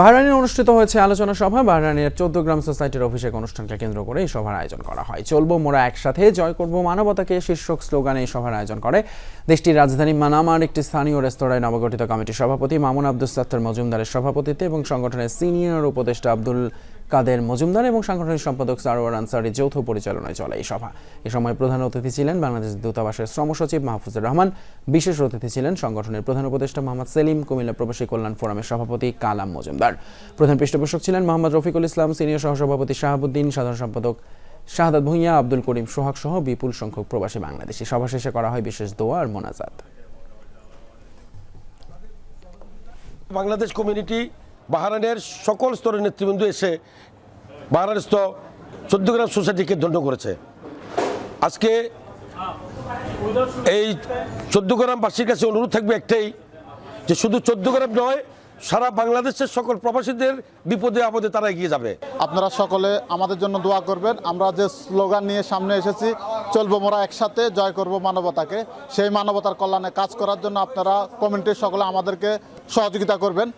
বাহরাইনে অনুষ্ঠিত হয়েছে আলোচনা সভা। বাহরাইনের চোদ্দ গ্রাম সোসাইটির অভিষেক অনুষ্ঠানকে কেন্দ্র করে এই সভার আয়োজন করা হয়। চলবো মোরা একসাথে, জয় করব মানবতাকে শীর্ষক স্লোগানে এই সভার আয়োজন করে। দেশটির রাজধানী মানামার একটি স্থানীয় রেস্তোরাঁয় নবগঠিত কমিটির সভাপতি মামুন আব্দুল সাত্তার মজুমদারের সভাপতিত্বে এবং সংগঠনের সিনিয়র উপদেষ্টা আব্দুল কাদের মজুমদার এবং সাংগঠনিক সম্পাদক সারোয়ার আনসারি যৌথ পরিচালনায় চলে এই সভা। এ সময় প্রধান অতিথি ছিলেন বাংলাদেশ দূতাবাসের শ্রম সচিব মাহফুজুর রহমান। বিশেষ অতিথি ছিলেন সংগঠনের প্রধান উপদেষ্টা মোহাম্মদ সেলিম, কুমিল্লা প্রবাসী কল্যাণ ফোরামের সভাপতি কালাম মজুমদার। প্রধান পৃষ্ঠপোষক ছিলেন মোহাম্মদ রফিকুল ইসলাম, সিনিয়র সহসভাপতি শাহাবুদ্দিন, সাধারণ সম্পাদক শাহাদাত ভূঁইয়া, আব্দুল করিম সোহাগ সহ বিপুল সংখ্যক প্রবাসী বাংলাদেশি। সভা শেষে করা হয় বিশেষ দোয়া আর মোনাজাত। বাংলাদেশ কমিউনিটি বাহারানের সকল স্তরের নেতৃবৃন্দ এসে বাহারানস্থ চোদ্দ গ্রাম সোসাইটিকে দণ্ড করেছে। আজকে এই চোদ্দ গ্রামবাসীর কাছে অনুরোধ থাকবে একটাই, যে শুধু চোদ্দ গ্রাম নয়, সারা বাংলাদেশের সকল প্রবাসীদের বিপদে আপদে তারা এগিয়ে যাবে। আপনারা সকলে আমাদের জন্য দোয়া করবেন। আমরা যে স্লোগান নিয়ে সামনে এসেছি, চলবো মোরা একসাথে, জয় করব মানবতাকে। সেই মানবতার কল্যাণে কাজ করার জন্য আপনারা কমিউনিটির সকলে আমাদেরকে সহযোগিতা করবেন।